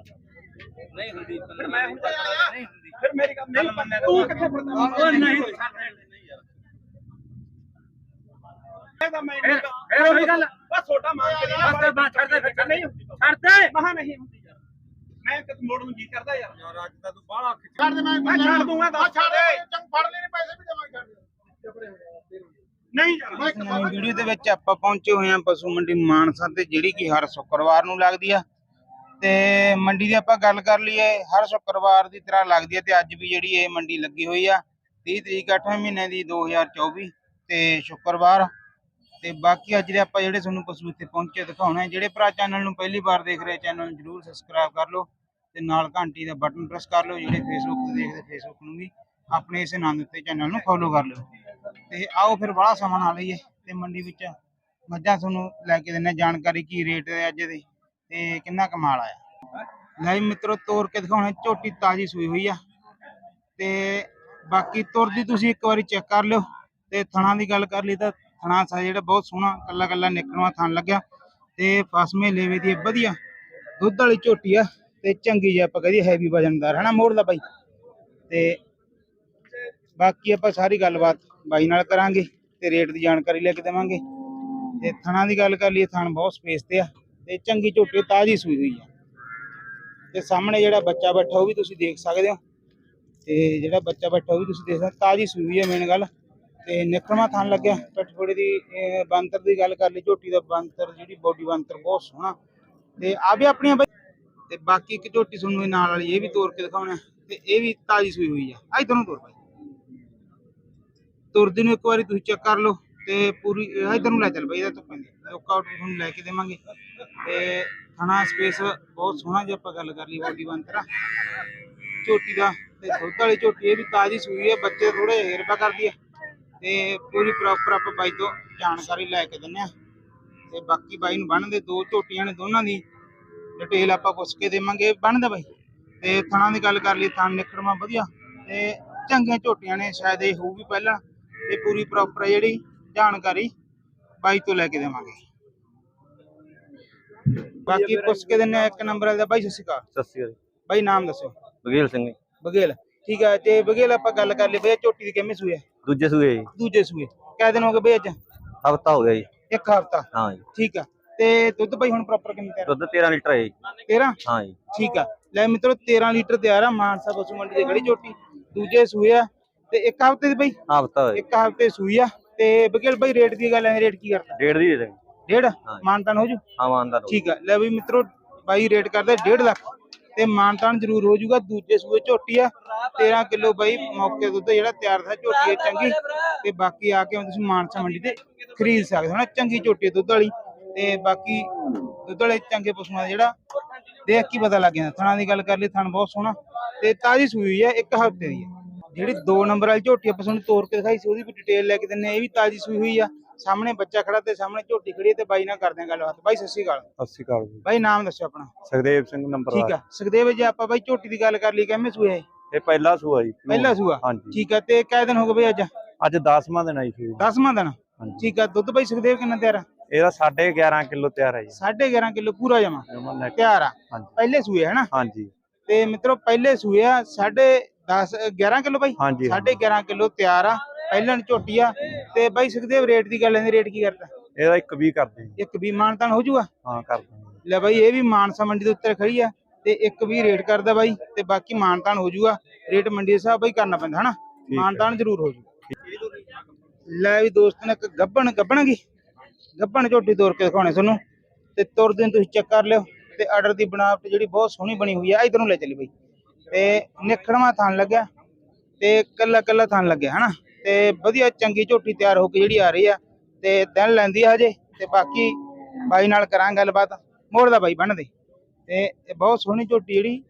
ਨਹੀਂ ਹੁੰਦੀ ਫਿਰ ਮੈਂ ਹੁਣ ਤਾਂ ਆਇਆ ਨਹੀਂ ਹੁੰਦੀ ਫਿਰ ਮੇਰੀ ਗੱਲ ਨਹੀਂ ਮੰਨਿਆ ਤੂੰ ਕਿੱਥੇ ਫਿਰਦਾ ਉਹ ਨਹੀਂ। ਮੈਂ ਤਾਂ ਮੈਂ ਫਿਰ ਫਿਰ ਉਹੀ ਗੱਲ। ਬਸ ਛੋਟਾ ਮਾਰ ਕੇ ਬਸ ਬਸ ਛੱਡ ਦੇ ਫਿਰ ਨਹੀਂ ਹੁੰਦੀ। ਛੱਡ ਦੇ। ਮਹਾ ਨਹੀਂ ਹੁੰਦੀ ਯਾਰ। ਮੈਂ ਕਿਤੇ ਮੋੜ ਨੂੰ ਜੀ ਕਰਦਾ ਯਾਰ। ਯਾਰ ਅੱਜ ਤਾਂ ਤੂੰ ਬਾਹਲਾ ਖਿੱਚ ਛੱਡ ਦੇ ਮੈਂ ਮੈਂ ਛੱਡ ਦੂੰਗਾ ਦੱਸ। ਛੱਡ ਦੇ। ਚੰਗ ਫੜ ਲੈਣੇ ਪੈਸੇ ਵੀ ਜਮਾ ਕਰ ਦੇ ਨਹੀਂ ਯਾਰ ਮੈਂ ਇੱਕ ਨਵੀਂ ਵੀਡੀਓ ਦੇ ਵਿੱਚ ਆਪਾਂ ਪਹੁੰਚੇ ਹੋਏ ਹਾਂ ਪਸ਼ੂ ਮੰਡੀ ਮਾਨਸਾ ਤੇ ਜਿਹੜੀ ਕਿ ਹਰ ਸ਼ੁੱਕਰਵਾਰ ਨੂੰ ਲੱਗਦੀ ਆ। ਤੇ ਮੰਡੀ ਦੀ ਆਪਾਂ ਗੱਲ ਕਰ ਲਈਏ, ਹਰ ਸ਼ੁੱਕਰਵਾਰ ਦੀ ਤਰ੍ਹਾਂ ਲੱਗਦੀ ਹੈ ਤੇ ਅੱਜ ਵੀ ਜਿਹੜੀ ਇਹ ਮੰਡੀ ਲੱਗੀ ਹੋਈ ਆ 30 ਤਰੀਕ 8ਵੇਂ ਮਹੀਨੇ ਦੀ 2024 ਤੇ ਸ਼ੁੱਕਰਵਾਰ। ਤੇ ਬਾਕੀ ਅੱਜ ਦੇ ਆਪਾਂ ਜਿਹੜੇ ਤੁਹਾਨੂੰ ਪਸ਼ੂ ਇੱਥੇ ਪਹੁੰਚੇ ਦਿਖਾਉਣੇ, ਜਿਹੜੇ ਭਰਾ ਚੈਨਲ ਨੂੰ ਪਹਿਲੀ ਵਾਰ ਦੇਖ ਰਹੇ ਚੈਨਲ ਨੂੰ ਜਰੂਰ ਸਬਸਕ੍ਰਾਈਬ ਕਰ ਲਓ ਤੇ ਨਾਲ ਘੰਟੀ ਦਾ ਬਟਨ ਪ੍ਰੈਸ ਕਰ ਲਓ, ਜਿਹੜੇ ਫੇਸਬੁੱਕ ਤੇ ਦੇਖਦੇ ਫੇਸਬੁੱਕ ਨੂੰ ਵੀ ਆਪਣੇ ਇਸ ਆਨੰਦ ਉੱਤੇ ਚੈਨਲ ਨੂੰ ਫੋਲੋ ਕਰ ਲਿਓ। ਤੇ ਆਓ ਫਿਰ ਬੜਾ ਸਮਾਂ ਨਾ ਲਈਏ ਤੇ ਮੰਡੀ ਵਿੱਚ ਮੱਝਾਂ ਤੁਹਾਨੂੰ ਲੈ ਕੇ ਦਿੰਨੇ ਜਾਣਕਾਰੀ ਕੀ ਰੇਟ ਹੈ ਅੱਜ ਦੇ ਤੇ ਕਿੰਨਾ ਕਮਾਲ ਆਇਆ? ਲੈ ਜੀ ਮਿੱਤਰੋ ਤੋੜ ਕੇ ਦਿਖਾਉਣੇ ਝੋਟੀ ਤਾਜੀ ਸੂਈ ਹੋਈ ਆ। ਤੇ ਬਾਕੀ ਤੁਰਦੀ ਤੁਸੀਂ ਇੱਕ ਵਾਰੀ ਚੈੱਕ ਕਰ ਲਿਓ ਤੇ ਥਣਾ ਦੀ ਗੱਲ ਕਰ ਲਈ ਤਾਂ ਥਣਾ ਸਾ ਜਿਹੜਾ ਬਹੁਤ ਸੋਹਣਾ ਕੱਲਾ ਕੱਲਾ ਨਿਕਲਵਾ ਥਣ ਲੱਗਿਆ। ਤੇ ਫਸਮੇ ਲੇਵੇ ਦੀ ਵਧੀਆ ਦੁੱਧ ਵਾਲੀ ਝੋਟੀ ਆ ਤੇ ਚੰਗੀ ਜਿਹੀ ਆਪਾਂ ਕਹਦੀ ਹੈਵੀ ਵਜਨਦਾਰ, ਹਨਾ ਮੋੜਦਾ ਬਾਈ? ਤੇ ਬਾਕੀ ਆਪਾਂ ਸਾਰੀ ਗੱਲਬਾਤ ਬਾਈ ਨਾਲ ਕਰਾਂਗੇ ਤੇ ਰੇਟ ਦੀ ਜਾਣਕਾਰੀ ਲੈ ਕੇ ਦੇਵਾਂਗੇ। ਤੇ ਥਣਾ ਦੀ ਗੱਲ ਕਰ ਲਈਏ, ਥਣ ਬਹੁਤ ਸਪੇਸ ਤੇ ਆ। ਤੇ ਚੰਗੀ ਝੋਟੀ ਤਾਜੀ ਸੂਈ ਹੋਈ ਆ। ਤੇ ਸਾਹਮਣੇ ਜਿਹੜਾ ਬੱਚਾ ਬੈਠਾ ਉਹ ਵੀ ਤੁਸੀਂ ਦੇਖ ਸਕਦੇ ਹੋ। ਤੇ ਜਿਹੜਾ ਬੱਚਾ ਬੈਠਾ ਉਹ ਵੀ ਤੁਸੀਂ ਦੇਖ ਸਕਦੇ ਤਾਜੀ ਸੂਈ ਹੋਈ ਆ ਮੇਨ ਗੱਲ। ਤੇ ਨਿਕਲਵਾ ਥਣ ਲੱਗਿਆ, ਪਿੱਠ ਦੀ ਬੰਤਰ ਦੀ ਗੱਲ ਕਰ ਲਈ, ਝੋਟੀ ਦਾ ਬੰਤਰ, ਜਿਹੜੀ ਬੋਡੀ ਬੰਤਰ ਬਹੁਤ ਸੋਹਣਾ। ਤੇ ਆ ਵੀ ਆਪਣੀਆਂ ਤੇ ਬਾਕੀ ਇੱਕ ਝੋਟੀ ਤੁਹਾਨੂੰ ਨਾਲ ਵਾਲੀ ਇਹ ਵੀ ਤੋੜ ਕੇ ਦਿਖਾਉਣਾ। ਤੇ ਇਹ ਵੀ ਤਾਜੀ ਸੂਈ ਹੋਈ ਆ। ਆ ਇਧਰੋਂ ਤੋੜ ਪਾਈ ਤੁਰਦੀ ਨੂੰ ਇੱਕ ਵਾਰੀ ਤੁਸੀਂ ਚੈੱਕ ਕਰ ਲਓ। ਤੇ ਪੂਰੀ ਇਧਰ ਨੂੰ ਲੈ ਚੱਲ ਬਈ, ਇਹਦਾ ਤੋਂ ਪੈਂਦੀ ਲੋਕਆਊਟ ਤੁਹਾਨੂੰ ਲੈ ਕੇ ਦੇਵਾਂਗੇ। ਤੇ ਥਣਾ ਸਪੇਸ ਬਹੁਤ ਸੋਹਣਾ ਜੇ ਆਪਾਂ ਗੱਲ ਕਰ ਲਈ ਬੋਡੀ ਬੰਤਰਾ। ਝੋਟੀ ਦਾ ਤੇ ਦੁੱਧ ਵਾਲੀ ਝੋਟੀ ਇਹ ਵੀ ਤਾਜੀ ਸੂਈ ਹੈ, ਬੱਚੇ ਥੋੜੇ ਹੇਰਪਾ ਕਰਦੀ ਹੈ। ਤੇ ਪੂਰੀ ਪ੍ਰੋਪਰ ਆਪਾਂ ਬਾਈ ਤੋਂ ਜਾਣਕਾਰੀ ਲੈ ਕੇ ਦਿੰਨੇ ਆ ਤੇ ਬਾਕੀ ਬਾਈ ਨੂੰ ਬਣਦੇ ਦੋ ਝੋਟੀਆਂ ਨੇ ਦੋਨਾਂ ਦੀ ਡਿਟੇਲ ਆਪਾਂ ਪੁੱਛ ਕੇ ਦੇਵਾਂਗੇ। ਬੰਨਦਾ ਬਾਈ? ਤੇ ਥਣਾ ਦੀ ਗੱਲ ਕਰ ਲਈ ਥਣ ਨਿਕੜਵਾ ਵਧੀਆ। ਤੇ ਚੰਗੀਆਂ ਝੋਟੀਆਂ ਨੇ, ਸ਼ਾਇਦ ਇਹ ਹੋਊਗੀ ਪਹਿਲਾਂ। ਤੇ ਪੂਰੀ ਪ੍ਰੋਪਰ ਜਿਹੜੀ ਜਾਣਕਾਰੀ ਬਾਈ ਤੋਂ ਲੈ ਕੇ ਦੇਵਾਂਗੇ। ਬਾਕੀ ਪੁੱਛ ਕੇ ਦਿੰਨੇ ਆ ਇੱਕ ਨੰਬਰ ਦਾ। ਬਾਈ ਸਤਿ ਸ਼੍ਰੀ ਅਕਾਲ। ਸਤਿ ਸ਼੍ਰੀ ਅਕਾਲ। ਬਾਈ ਨਾਮ ਦੱਸੋ। ਬਗੇਲ ਸਿੰਘ ਜੀ। ਬਗੇਲ ਠੀਕ ਹੈ ਤੇ ਬਗੇਲ ਆਪਾਂ ਗੱਲ ਕਰ ਲਈ ਬਈ ਝੋਟੀ ਦੀ ਕਿੰਨੇ ਸੂਏ ਦੂਜੇ ਸੂਏ ਜੀ। ਦੂਜੇ ਸੂਏ। ਕਿੰਨੇ ਦਿਨ ਹੋ ਗਏ ਬਈ ਅੱਜ? ਹਫਤਾ ਹੋ ਗਿਆ ਜੀ। ਇੱਕ ਹਫਤਾ। ਹਾਂ ਜੀ। ਠੀਕ ਆ। ਤੇ ਦੁੱਧ ਬਈ ਹੁਣ ਪ੍ਰੋਪਰ ਕਿੰਨੀ ਤਿਆਰ ਦੁੱਧ 13 ਲੀਟਰ ਹੈ ਜੀ। 13 ਹਾਂ ਜੀ। ਠੀਕ ਆ। ਲੈ ਮਿੱਤਰੋ 13 ਲੀਟਰ ਤਿਆਰ ਆ ਮਾਨਸਾ ਪਸ਼ੂ ਮੰਡੀ ਦੀ ਖੜੀ ਝੋਟੀ ਦੂਜੇ ਸੂਏ ਆ। ਤੇ ਇੱਕ ਹਫ਼ਤੇ ਦੀ ਬਈ? ਹਫਤਾ ਹੋਇਆ ਜੀ। ਇੱਕ ਹਫ਼ਤੇ ਸੂਈ ਆ। ਤੇ ਬਗੇਲ ਬਈ ਰੇਟ ਦੀ ਗੱਲ ਹੈ ਰੇਟ ਕੀ ਕਰਦਾ? ਡੇਢ ਦੀ ਦੇ ਦੇਂਗੇ ਡੇਢ ਹਾਂ। ਮਾਨਤਾਨ ਹੋ ਜੂ? ਹਾਂ ਮਾਨਦਾਰ ਠੀਕ ਆ। ਲੈ ਬਈ ਮਿੱਤਰੋ ਬਾਈ ਰੇਟ ਕਰਦਾ 1.5 ਲੱਖ। ਤੇ ਮਾਨਤਾਨ ਜ਼ਰੂਰ ਹੋ ਜਾਊਗਾ ਦੂਜੇ ਸੂਏ ਝੋਟੀ ਆ। 13 ਕਿਲੋ ਬਾਈ ਮੌਕੇ ਦੁੱਧ ਜਿਹੜਾ ਤਿਆਰ ਥਾ ਝੋਟੀ ਹੈ ਚੰਗੀ। ਤੇ ਬਾਕੀ ਆ ਕੇ ਹੁਣ ਤੁਸੀਂ ਮਾਨਸਾ ਮੰਡੀ ਤੇ ਖਰੀਦ ਸਕਦੇ ਹੋ। ਨਾ ਚੰਗੀ ਝੋਟੀ ਹੈ ਦੁੱਧ ਵਾਲੀ। ਤੇ ਬਾਕੀ ਦੁੱਧ ਵਾਲੇ ਚੰਗੇ ਪਸ਼ੂਆਂ ਦਾ ਜਿਹੜਾ ਦੇਖ ਕੇ ਹੀ ਪਤਾ ਲੱਗ ਜਾਂਦਾ। ਥਣਾ ਦੀ ਗੱਲ ਕਰ ਲਈ ਥਣ ਬਹੁਤ ਸੋਹਣਾ। ਤੇ ਤਾਜੀ ਸੂਈ ਹੋਈ ਹੈ ਇੱਕ ਹਫ਼ਤੇ ਦੀ ਹੈ ਜਿਹੜੀ 2 ਨੰਬਰ ਵਾਲੀ ਝੋਟੀ ਆਪਾਂ ਤੁਹਾਨੂੰ ਤੋੜ ਕੇ ਦਿਖਾਈ ਸੀ ਉਹਦੀ ਵੀ ਡਿਟੇਲ ਲੈ ਕੇ ਦਿੰਨੇ ਇਹ ਵੀ ਤਾਜੀ ਸੂਈ ਹੋਈ ਆ। ਸਾਹਮਣੇ ਬੱਚਾ ਖੜਾ ਤੇ ਸਾਹਮਣੇ ਝੋਟੀ ਖੜੀ ਤੇ ਬਾਈ ਨਾਲ ਕਰਦੇ ਆ ਗੱਲਬਾਤ। ਬਾਈ ਸਤਿ ਸ਼੍ਰੀ ਅਕਾਲ। ਸਤਿ ਸ਼੍ਰੀ ਅਕਾਲ ਜੀ। ਬਾਈ ਨਾਮ ਦੱਸੋ ਆਪਣਾ। ਸੁਖਦੇਵ ਸਿੰਘ ਨੰਬਰ ਠੀਕ ਆ। ਸੁਖਦੇਵ ਜੀ ਆਪਾਂ ਬਾਈ ਝੋਟੀ ਦੀ ਗੱਲ ਕਰ ਲਈ ਕਿਵੇਂ ਸੂਏ ਹੈ ਇਹ? ਪਹਿਲਾ ਸੂਆ ਜੀ। ਪਹਿਲਾ ਸੂਆ? ਹਾਂਜੀ। ਠੀਕ ਆ ਤੇ ਕਿਹ ਦਿਨ ਹੋ ਗਏ ਬਈ ਅੱਜ? ਅੱਜ 10ਵਾਂ ਦਿਨ ਆਈ ਸੂਈ 10ਵਾਂ ਦਿਨ। ਠੀਕ ਆ ਦੁੱਧ ਬਾਈ ਸੁਖਦੇਵ ਕਿੰਨਾ ਤਿਆਰ ਆ? ਇਹਦਾ 11.5 ਕਿਲੋ ਤਿਆਰ ਹੈ ਜੀ। 11.5 ਕਿਲੋ ਪੂਰਾ ਜਮਾ। ਤਿਆਰ ਆ। ਪਹਿਲੇ ਸੂਏ ਹੈ ਨਾ ਹਾਂਜੀ। ਤੇ ਮਿੱਤਰੋ ਪਹਿਲੇ ਸੂਏ ਆ 10.5 11 ਕਿਲੋ ਬਾਈ? ਹਾਂਜੀ, ਹਾਂਜੀ। 11.5 ਕਿਲੋ ਤਿਆਰ ਆ। ਪਹਿਲਾਂ ਝੋਟੀ ਆ। ਤੇ ਬਾਈ ਸੁਖਦੇਵ ਰੇਟ ਦੀ ਗੱਲ ਹੈ ਰੇਟ ਕੀ ਕਰਦਾ ਇਹਦਾ ਇੱਕ ਵੀ ਕਰਦੇ ਜੀ। ਇੱਕ ਵੀ ਮਾਨਤਾਨ ਹੋ ਜਾਊਗਾ? ਹਾਂ ਕਰਦੇ। ਲੈ ਬਾਈ ਇਹ ਵੀ ਮਾਨਸਾ ਮੰਡੀ ਦੇ ਉੱਤੇ ਖੜੀ ਆ ਤੇ ਇੱਕ ਵੀ ਰੇਟ ਕਰਦਾ ਬਾਈ ਤੇ ਬਾਕੀ ਮਾਨਤਾਨ ਹੋ ਜਾਊਗਾ। ਰੇਟ ਮੰਡੀ ਦੇ ਹਿਸਾਬ ਬਾਈ ਕਰਨਾ ਪੈਂਦਾ ਹਨਾ। ਮਾਨਤਾਨ ਜ਼ਰੂਰ ਹੋ ਜੂ ਲੈ ਵੀ ਦੋਸਤ ਨੇ ਇੱਕ ਗੱਬਣ ਗੱਬਣਗੀ। ਗੱਬਣ ਝੋਟੀ ਤੋਰ ਕੇ ਦਿਖਾਉਣੇ ਤੁਹਾਨੂੰ ਤੇ ਤੁਰਦੇ ਨੂੰ ਤੁਸੀਂ ਚੈੱਕ ਕਰ ਲਿਓ ਤੇ ਆਰਡਰ ਦੀ ਬਣਾਵਟ ਜਿਹੜੀ ਬਹੁਤ ਸੋਹਣੀ ਬਣੀ ਹੋਈ ਆ ਇਧਰ ਨੂੰ ਲੈ ਚੱਲੀ ਬਈ। ਤੇ ਨਿਖੜਵਾ ਥਾਨ ਲੱਗਿਆ ਤੇ ਕੱਲਾ ਕੱਲਾ ਥਾਨ ਲੱਗਿਆ ਹਨਾ? ਤੇ ਵਧੀਆ ਚੰਗੀ ਝੋਟੀ ਤਿਆਰ ਹੋ ਕੇ ਜਿਹੜੀ ਆ ਰਹੀ ਆ, ਤੇ ਦਿਨ ਲੈਂਦੀ ਆ ਹਜੇ, ਤੇ ਬਾਕੀ ਬਾਈ ਨਾਲ ਕਰਾਂ ਗੱਲਬਾਤ। ਮੋੜਦਾ ਬਾਈ ਬਣਦੇ। ਤੇ ਇਹ ਬਹੁਤ ਸੋਹਣੀ ਝੋਟੀ ਜਿਹੜੀ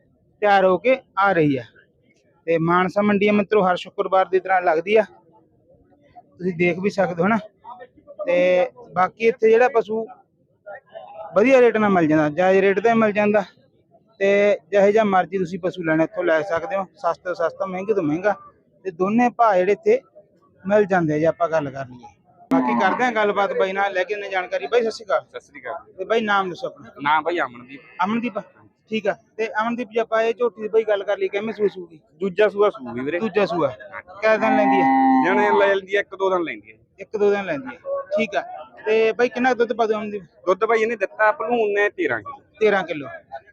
ਤਿਆਰ ਹੋ ਕੇ ਆ ਰਹੀ ਆ। ਤੇ ਮਾਨਸਾ ਮੰਡੀ ਮਿੱਤਰੋ, ਹਰ ਸ਼ੁੱਕਰਵਾਰ ਦੀ ਤਰ੍ਹਾਂ ਲੱਗਦੀ ਆ। ਤੁਸੀਂ ਦੇਖ ਵੀ ਸਕਦੇ ਹੋ ਨਾ। ਤੇ ਬਾਕੀ ਇੱਥੇ ਜਿਹੜਾ ਪਸ਼ੂ ਵਧੀਆ ਰੇਟ ਨਾਲ ਮਿਲ ਜਾਂਦਾ, ਜਾਇਜ਼ ਰੇਟ ਤੇ ਮਿਲ ਜਾਂਦਾ। ਤੇ ਜਿਹੇ ਜਿਹਾ ਮਰਜ਼ੀ ਤੁਸੀਂ ਪਸ਼ੂ ਲੈਣਾ, ਇੱਥੋਂ ਲੈ ਸਕਦੇ ਹੋ। ਸਸਤੇ ਤੋਂ ਸਸਤਾ, ਮਹਿੰਗੇ ਤੋਂ ਮਹਿੰਗਾ। ਤੇ ਦੋਨੇ ਭਾਅ ਜਿਹੜੇ ਇੱਥੇ ਮਿਲ ਜਾਂਦੇ ਜੇ ਆਪਾਂ ਗੱਲ ਕਰ ਲਈਏ। ਬਾਕੀ ਕਰਦੇ ਆ ਗੱਲਬਾਤ ਬਾਈ ਨਾਲ ਲੈ ਕੇ ਨੇ ਜਾਣਕਾਰੀ। ਬਾਈ ਸਤਿ ਸ਼੍ਰੀ ਅਕਾਲ। ਸਤਿ ਸ੍ਰੀ ਅਕਾਲ ਤੇ ਬਾਈ ਨਾਮ ਦੱਸੋ ਆਪਣਾ। ਨਾਮ ਭਾਈ ਅਮਨਦੀਪ। ਅਮਨਦੀਪ? ਠੀਕ ਆ। ਤੇ ਅਮਨਦੀਪ ਜੀ ਆਪਾਂ ਇਹ ਝੋਟੀ ਦੀ ਬਈ ਗੱਲ ਕਰ ਲਈ ਕਿਵੇਂ ਸੂਈ ਸੂਗੀ? ਦੂਜਾ ਸੂਆ ਸੂਗੀ ਵੀਰੇ। ਦੂਜਾ ਸੂਆ। ਕਿੰਨੇ ਦਿਨ ਲੈਂਦੀ ਹੈ ਜਣੇ ਲੈ ਲੈਂਦੀ ਆ ਇੱਕ ਦੋ ਦਿਨ ਲੈਂਦੀ ਆ। ਇੱਕ ਦੋ ਦਿਨ ਲੈਂਦੀ ਹੈ ਠੀਕ ਆ। ਤੇ ਬਈ ਕਿੰਨਾ ਦੁੱਧ ਪਾ ਦਿਓ ਅਮਨਦੀਪ? ਦੁੱਧ ਭਾਈ ਇਹਨੇ ਦਿੱਤਾ ਭਲੂਨ ਨੇ 13 ਕਿਲੋ। 13 ਕਿਲੋ।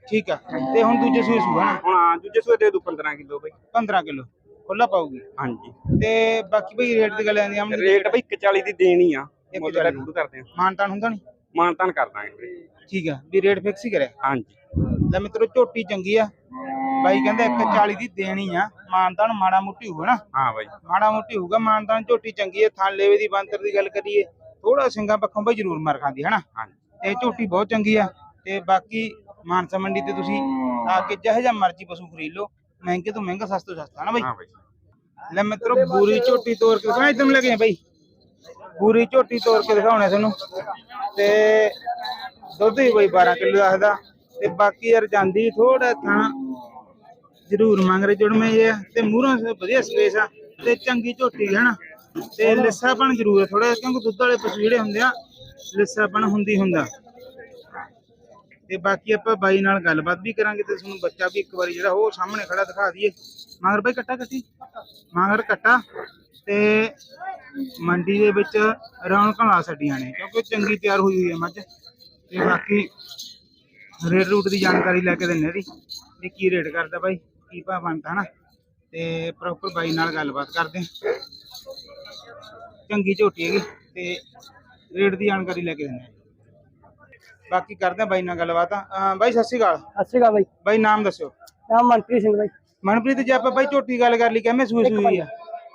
ਠੀਕ ਆ। ਤੇ ਹੁਣ ਦੂਜੇ ਸੂਏ ਸੂਆ ਹੁਣ ਆ ਦੂਜੇ ਸੂਏ ਦੇ ਦੂ 15 ਕਿਲੋ ਭਾਈ 15 ਕਿਲੋ। ਖੁੱਲਾ ਪਾਊਗੀ? ਹਾਂਜੀ। ਤੇ ਬਾਕੀ ਬਈ ਰੇਟ ਦੀ ਗੱਲ ਆਂਦੀ ਅਮਨਦੀਪ ਰੇਟ ਭਾਈ 140 ਦੀ ਦੇਣੀ ਆ। ਮੁੱਲ ਦਾ। ਸ਼ੁਰੂ ਕਰਦੇ ਆ। ਮਾਨਤਾਨ ਹੁੰਦਾ ਨਹੀਂ? ਮਾਨਤਾਨ ਕਰ ਦਾਂਗੇ ਠੀਕ ਆ ਵੀ ਰੇਟ ਫਿਕਸ ਹੀ ਕਰਿਆ। ਹਾਂਜੀ। ਲੈ ਮਿੱਤਰੋ ਝੋਟੀ ਚੰਗੀ ਆ। ਬਾਈ ਕਹਿੰਦਾ 140 ਦੀ ਦੇਣੀ ਆ। ਮਾਨਤਾਨ ਮਾੜਾ ਮੋਟੀ ਹੋਊਗਾ ਨਾ? ਹਾਂ ਬਾਈ। ਮਾੜਾ ਮੋਟੀ ਹੋਊਗਾ ਮਾਨਤਾਨ ਝੋਟੀ ਚੰਗੀ ਹੈ ਥਾਂ ਲੇਵੇ ਦੀ ਬੰਤਰ ਦੀ ਗੱਲ ਕਰੀਏ ਥੋੜਾ ਸਿੰਘਾਂ ਪੱਖੋਂ ਬਈ ਜ਼ਰੂਰ ਮਾਰ ਖਾਂਦੀ ਹੈ ਨਾ ਤੇ ਝੋਟੀ ਬਹੁਤ ਚੰਗੀ ਆ। ਤੇ ਬਾਕੀ ਮਾਨਸਾ ਮੰਡੀ ਤੇ ਤੁਸੀਂ ਆ ਕੇ ਜਿਹੋ ਜਿਹਾ ਮਰਜ਼ੀ ਪਸ਼ੂ ਖਰੀਦ ਲਓ। ਮਹਿੰਗੇ ਤੋਂ ਮਹਿੰਗਾ ਸਸਤੇ ਤੋਂ ਸਸਤਾ ਨਾ ਬਈ? ਹਾਂ ਬਾਈ। ਲੈ ਮਿੱਤਰੋ ਬੂਰੀ ਝੋਟੀ ਤੋੜ ਕੇ ਦਿਖਾਣਾ ਇਦਾਂ ਲੱਗੇ ਬਈ। ਬੂਰੀ ਝੋਟੀ ਤੋੜ ਕੇ ਦਿਖਾਉਣੇ ਤੁਹਾਨੂੰ ਤੇ ਦੁੱਧ ਹੀ ਬਈ 12 ਕਿਲੋ ਦੱਸਦਾ ਤੇ ਬਾਕੀ ਯਾਰ ਜਾਂਦੀ ਥੋੜਾ ਥਾਂ ਜ਼ਰੂਰ ਮੰਗ ਰਹੇ ਜੁੜਵੇਂ ਇਹ। ਆ ਤੇ ਮੂਹਰੋਂ ਵਧੀਆ ਸਪੇਸ ਆ। ਤੇ ਚੰਗੀ ਝੋਟੀ ਹੈ ਨਾ ਤੇ ਲਿੱਸਾਪਣ ਜ਼ਰੂਰ ਹੈ ਥੋੜਾ ਕਿਉਂਕਿ ਦੁੱਧ ਵਾਲੇ ਪਸ਼ੂ ਜਿਹੜੇ ਹੁੰਦੇ ਆ ਲਿੱਸਾਪਣ ਹੁੰਦੀ ਹੁੰਦਾ। ਤੇ ਬਾਕੀ ਆਪਾਂ ਬਾਈ ਨਾਲ ਗੱਲਬਾਤ ਵੀ ਕਰਾਂਗੇ ਤੇ ਤੁਹਾਨੂੰ ਬੱਚਾ ਵੀ ਇੱਕ ਵਾਰੀ ਜਿਹੜਾ ਉਹ ਸਾਹਮਣੇ ਖੜਾ ਦਿਖਾ ਦਈਏ। ਮਗਰ ਬਾਈ ਕੱਟਾ ਕੱਟੀ? ਮਗਰ ਕੱਟਾ। ਤੇ ਮੰਡੀ ਦੇ ਵਿੱਚ ਰੌਣਕਾਂ ਲਾ ਛੱਡੀਆਂ ਨੇ, ਕਿਉਂਕਿ ਚੰਗੀ ਤਿਆਰ ਹੋਈ ਹੋਈ ਹੈ ਮੱਝ। ਤੇ ਬਾਕੀ ਰੇਟ ਰੂਟ ਦੀ ਜਾਣਕਾਰੀ ਲੈ ਕੇ ਦਿੰਨੇ ਦੀ ਵੀ ਕੀ ਰੇਟ ਕਰਦਾ ਬਾਈ? ਕੀ ਭਾਅ ਬਣਦਾ, ਹਨਾ? ਤੇ ਪ੍ਰੋਪਰ ਬਾਈ ਨਾਲ ਗੱਲਬਾਤ ਕਰਦੇ ਚੰਗੀ ਝੋਟੀ ਹੈਗੀ। ਤੇ ਰੇਟ ਦੀ ਜਾਣਕਾਰੀ ਲੈ ਕੇ ਦਿੰਨੇ ਹਾਂ। ਬਾਕੀ ਕਰਦੇ ਹਾਂ ਬਾਈ ਨਾਲ ਗੱਲਬਾਤ। ਅਹ ਬਾਈ ਸਤਿ ਸ਼੍ਰੀ ਅਕਾਲ। ਸਤਿ ਸ਼੍ਰੀ ਅਕਾਲ ਬਾਈ। ਬਾਈ ਨਾਮ ਦੱਸਿਓ। ਨਾਮ ਮਨਪ੍ਰੀਤ ਸਿੰਘ ਬਾਈ। ਮਨਪ੍ਰੀਤ ਜੀ ਆਪਾਂ ਬਾਈ ਝੋਟੀ ਗੱਲ ਕਰ ਲਈ ਕਿਵੇਂ ਸੂਈ ਸੂਈ ਆ?